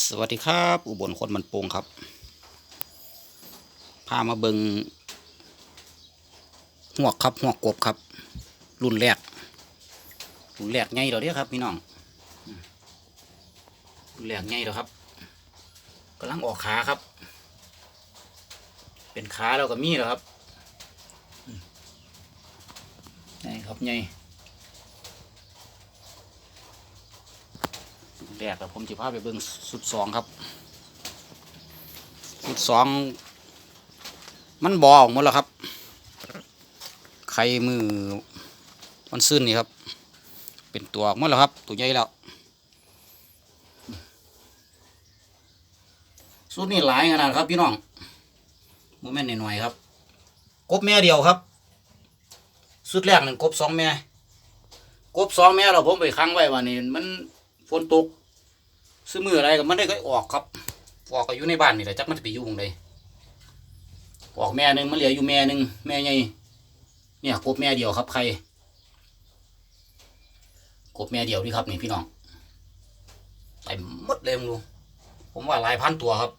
สวัสดีครับ อุบลคนมันโป่งครับ พามาเบิงหวกครับหวกกบครับ รุ่นแรก รุ่นแรกไงเราเด้อครับพี่น้อง รุ่นแรกไงเราครับกำลังออกขาครับ เป็นขาเราก็มีแล้วครับอืมนี่ครับไงรุ่น แรกแล้วผมจะพาไปเบิงสุดสองครับ สุดสองมันบอออกหมดแล้วครับ ไข่มือมันซื่นนี่ครับ เป็นตัวออกหมดแล้วครับ ตัวใหญ่แล้วสุดนี่หลายขนาดครับพี่น้องโมเมนต์หน่อยๆครับกบแม่เดียวครับ สุดแรกหนึ่งกบสองแม่กบสองแม่เราผมไปค้างไว้วันนี้มันฝนตก ซื้อมืออะไรก็มันได้ก็ออกครับออกก็อยู่ในบ้านนี่แหละจักมันจะไปอยู่ตรงใดออกแม่หนึ่งมันเหลืออยู่แม่หนึ่งแม่ใหญ่เนี่ยกบแม่เดียวครับใครกบแม่เดียวนี่ครับนี่พี่น้องใส่หมดเลยมึงดูผมว่าหลายพันตัวครับ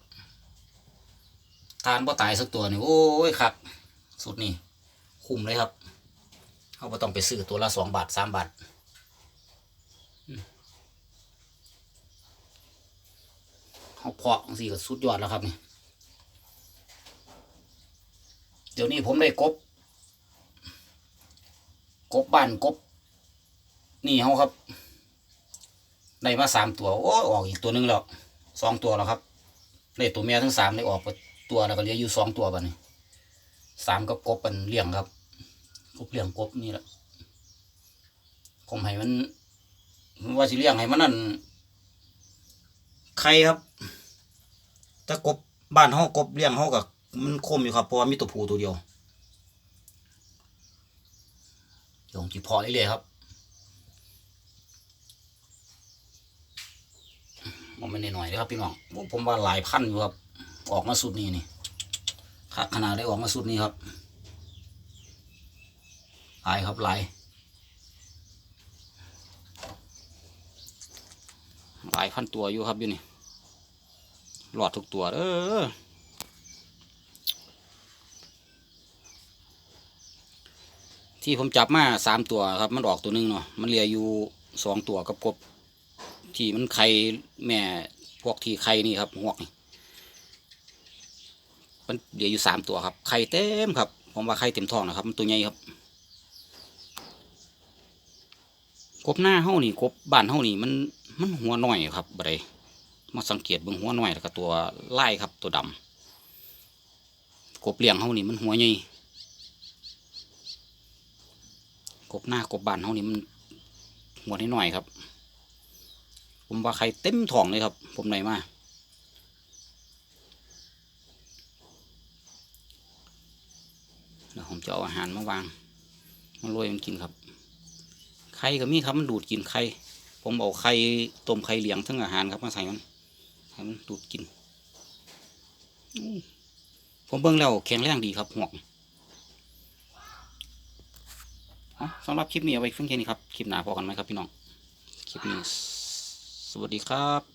ทานบ่ตายสักตัวนี่โอ้ยครับ สุดนี่คุ้มเลยครับเขาบ่ต้องไปซื้อตัวละสองบาทสามบาทอืม เขาเพาะสิก็สุดยอดแล้วครับนี่เดี๋ยวนี้ผมได้กบ กบบ้านกบ นี่เขาครับ ได้มาสามตัว โอ้ออกอีกตัวหนึงแล้วสองตัวแล้วครับได้ตัวเมียทั้งสามได้ออกตัวแล้วก็เหลืออยู่สองตัวบ้านี้สามกับกบเป็นเลี้ยงครับกบเลี้ยงกบนี่แหละผมให้มันว่าสิเลี้ยงให้มันนั่นไข่ครับ ถ้ากบบ้านเขากบเลี้ยงเขากับมันคมอยู่ครับเพราะว่ามีตัวผู้ตัวเดียวเดี๋ยวผมจีพอเรื่อยๆครับมันไม่หน่อยๆเลยครับพี่น้องผมมว่าหลายพันอยู่ครับ ออกมาสุดนี้นี่ขาดขนาดได้ออกมาสุดนี้ครับหลายครับหลายหลายพันตัวอยู่ครับอยู่นี่ หลอดทุกตัวเด้อที่ผมจับมาสามตัวครับ มันออกตัวหนึงเนาะมันเหลืออยู่สองตัวกับกบ ที่มันไข่แม่พวกที่ไข่นี่ครับหวกนี่มันเหลืออยู่สามตัวครับไข่เต็มครับ ผมว่าไข่เต็มท้องนะครับ มันตัวใหญ่ครับกบหน้าเฮานี่กบบ้านเฮานี่มันมันหัวหน้อยครับบไร มาสังเกตเบิ่งหัวหน้อยแล้วก็ตัวไล่ครับตัวดำกบเลี้ยงเฮานี่มันหัวใหญ่กบหน้ากบบานเฮานี่มันหัวนิดหน่อยครับ ผมว่าไข่เต็มท้องเลยครับ ผมไหนมาเดี๋ยวผมจะเอาอาหารมาวางมาโรยมันกินครับ ไข่ก็มีครับมันดูดกินไข่ ผมเอาไข่ต้มไข่เหลียงทั้งอาหารครับมาใส่มัน ให้มันดูดกิน ผมเบิ่งแล้วแข็งแรงดีครับหวกสำหรับคลิปนี้เอาไว้เพียงแค่นี้ครับ คลิปหน้าพอกันไหมครับพี่น้อง คลิปนี้ สวัสดีครับ